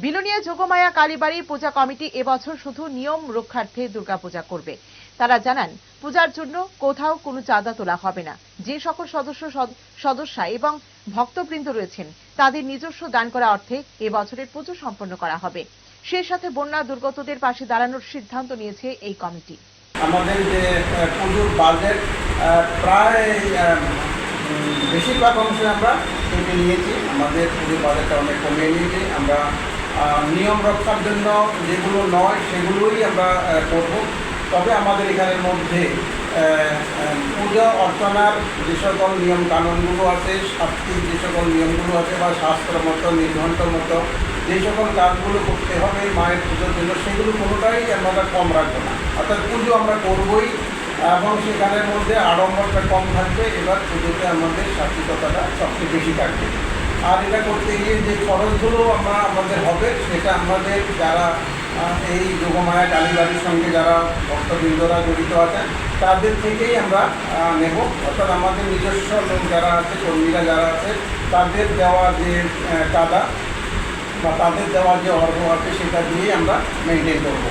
বিলোনিয়া যোগমায়া কালীবাড়ি পূজা committee এবছর শুধু নিয়ম রক্ষার্থে দুর্গাপূজা করবে। তারা জানান, পূজার জন্য কোথাও কোনো চাঁদা তোলা হবে না। যে সকল সদস্য সদ- সদস্যা এবং ভক্তবৃন্দ রয়েছেন, তাদের নিজস্ব দান করা অর্থে এবছরের পুজো সম্পন্ন করা হবে। সেই সাথে বন্যা দুর্গতদের পাশে দাঁড়ানোর সিদ্ধান্ত নিয়েছে এই কমিটি। আমাদের যে পুজোর বাজেট প্রায় বেশিরভাগ অংশে আমরা নিয়েছি। আমাদের পুজোর বাজেটটা অনেক কমিয়ে নিয়েছি। আমরা নিয়ম রক্ষার জন্য যেগুলো নয়, সেগুলোই আমরা করব। তবে আমাদের এখানের মধ্যে পূজা অর্চনার যে সকল নিয়ম কানুনগুলো আছে, শাস্তির যে সকল নিয়মগুলো আছে বা শাস্ত্র মতো, নির্ঘণ্ট মতো, যে সকল কাজগুলো করতে হবে মায়ের পুজোর জন্য, সেগুলো কোনোটাই আমরা কম রাখব না। অর্থাৎ পুজো আমরা করবই, এবং সেখানের মধ্যে আড়ম্বরটা কম থাকবে, এবার পুজোতে আমাদের সাত্বিকতাটা সবচেয়ে বেশি থাকবে। আর এটা করতে গিয়ে যে খরচগুলো আমরা আমাদের হবে, সেটা আমাদের যারা এই যোগমায়া কালীবাড়ির সঙ্গে যারা ভক্তবৃন্দরা জড়িত আছেন, তাদের থেকেই আমরা নেব। অর্থাৎ আমাদের নিজস্ব লোক যারা আছে, কর্মীরা যারা আছে, তাদের দেওয়া যে চাঁদা বা তাদের দেওয়া যে অর্ঘ আছে, সেটা দিয়েই আমরা মেনটেন করব।